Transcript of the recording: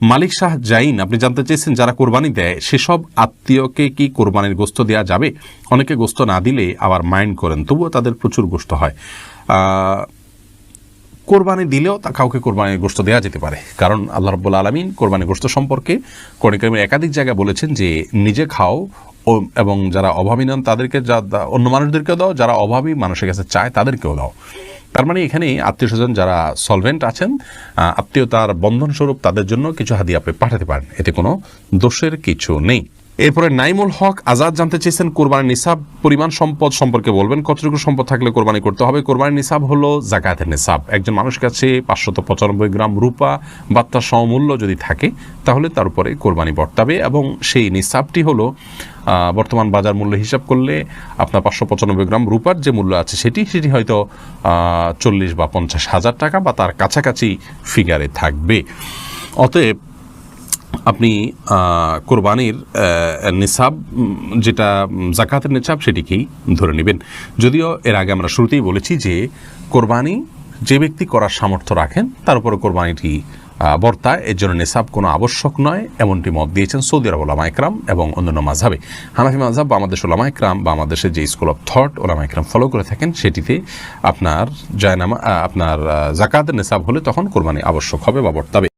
মালিক শাহ জাইন, আপনি জানতে চেয়েছেন যারা কোরবানি দেয়, সেসব আত্মীয়কে কি কোরবানির গোস্ত দেওয়া যাবে? অনেকে গোস্ত না দিলে আবার মাইন্ড করেন, তবুও তাদের প্রচুর গোস্ত হয়। কোরবানি দিলেও তা কাউকে কোরবানির গোস্ত দেওয়া যেতে পারে। কারণ আল্লাহ রব্বুল আলমিন কোরবানির গোস্ত সম্পর্কে কর্ণিকর্মীর একাধিক জায়গায় বলেছেন যে, নিজে খাও এবং যারা অভাবী নন তাদেরকে যা, অন্য মানুষদেরকেও দাও, যারা অভাবী মানুষের কাছে চায় তাদেরকেও দাও। তার মানে এখানে আত্মীয় স্বজন যারা সলভেন্ট আছেন আত্মীয়তার বন্ধনস্বরূপ তাদের জন্য কিছু হাদিয়া আপনি পাঠাতে পারেন। এতে কোনো দোষের কিছু নেই। এরপরে নাইমুল হক আজাদ জানতে চেয়েছেন, কোরবানির নিসাব, পরিমাণ সম্পদ সম্পর্কে বলবেন, কতটুকু সম্পদ থাকলে কোরবানি করতে হবে? কোরবানির নিসাব হলো জাকাতের নিসাব। একজন মানুষের কাছে পাঁচশত পঁচানব্বই গ্রাম রূপা বা তার সমমূল্য যদি থাকে, তাহলে তার উপরে কোরবানি বর্তাবে এবং সেই নিসাবটি হলো বর্তমান বাজার মূল্য হিসাব করলে আপনার পাঁচশো পঁচানব্বই গ্রাম রূপার যে মূল্য আছে, সেটি সেটি হয়তো চল্লিশ বা পঞ্চাশ হাজার টাকা বা তার কাছাকাছি ফিগারে থাকবে। অতএব আপনি কোরবানির নিসাব যেটা জাকাতের নিসাব সেটিকেই ধরে নেবেন। যদিও এর আগে আমরা শুরুতেই বলেছি যে কোরবানি যে ব্যক্তি করার সামর্থ্য রাখেন তার উপরে কোরবানিটি আহ, বর্তায় এর জন্য নিসাব কোনো আবশ্যক নয় এমনটি মত দিয়েছেন সৌদি আরব ওলামা একরাম এবং অন্যান্য মাঝাবে হানাফি মাঝাব বা আমাদের ওলামা একরাম বা আমাদের যে স্কুল অফ থট ওলামা একরাম ফলো করে থাকেন সেটিতে আপনার জায়নামা আপনার জাকাতের নিসাব হলে তখন কোরবানি আবশ্যক হবে বা বর্তাবে।